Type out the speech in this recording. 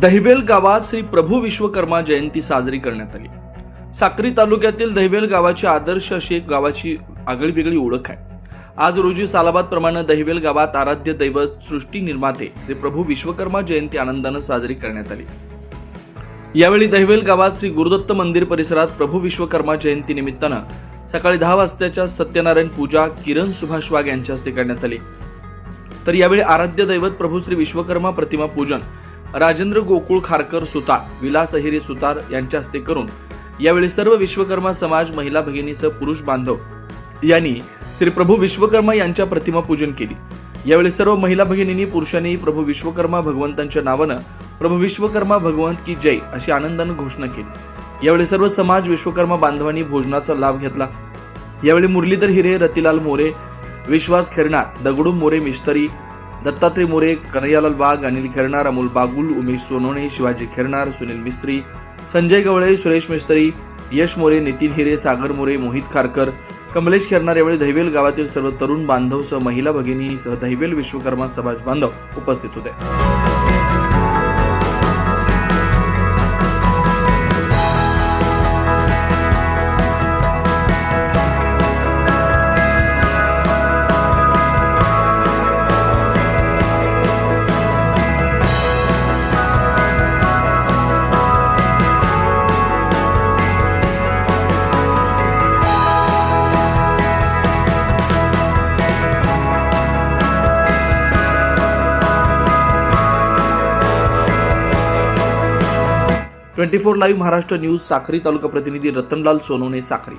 दहिवेल गावात श्री प्रभू विश्वकर्मा जयंती साजरी करण्यात आली. साक्री तालुक्यातील दहिवेल गावाची आदर्श अशी एक गावाची आगळीवेगळी ओळख आहे. आज रोजी सालाबादप्रमाणे दहिवेल गावात आराध्य दैवत सृष्टी निर्माते श्री प्रभू विश्वकर्मा जयंती आनंदानं साजरी करण्यात आली. यावेळी दहिवेल गावात श्री गुरुदत्त मंदिर परिसरात प्रभू विश्वकर्मा जयंती निमित्तानं सकाळी दहा वाजताच्या सत्यनारायण पूजा किरण सुभाष वाघ यांच्या हस्ते करण्यात आली. तर यावेळी आराध्य दैवत प्रभू श्री विश्वकर्मा प्रतिमा पूजन राजेंद्र गोकुळ खारकर सुतार विलास अहिरे सुतार यांच्या हस्ते करून यावेळी सर्व विश्वकर्मा समाज महिला भगिनीसह पुरुष बांधव यांनी श्री प्रभू विश्वकर्मा यांच्या प्रतिमा पूजन केली. यावेळी सर्व महिला भगिनींनी पुरुषांनी प्रभू विश्वकर्मा भगवंतांच्या नावानं प्रभू विश्वकर्मा भगवंत की जय अशी आनंदानं घोषणा केली. यावेळी सर्व समाज विश्वकर्मा बांधवांनी भोजनाचा लाभ घेतला. यावेळी मुरलीधर हिरे रतिलाल मोरे विश्वास खेरणार दगडू मोरे मिश्तरी दत्तात्रय मोरे कन्हैयालाल बाग अनिल खेरणार अमोल बागुल उमेश सोनवणे शिवाजी खेरणार सुनील मिस्त्री संजय गवळे सुरेश मिस्त्री यश मोरे नितीन हिरे सागर मोरे मोहित खारकर कमलेश खेरणार यावेळी दहिवेल गावातील सर्व तरुण बांधव सह महिला भगिनी सह दहिवेल विश्वकर्मा समाज बांधव उपस्थित होते. Twenty four live Maharashtra news Sakri taluka प्रतिनिधी रतनलाल सोनवणे साक्री.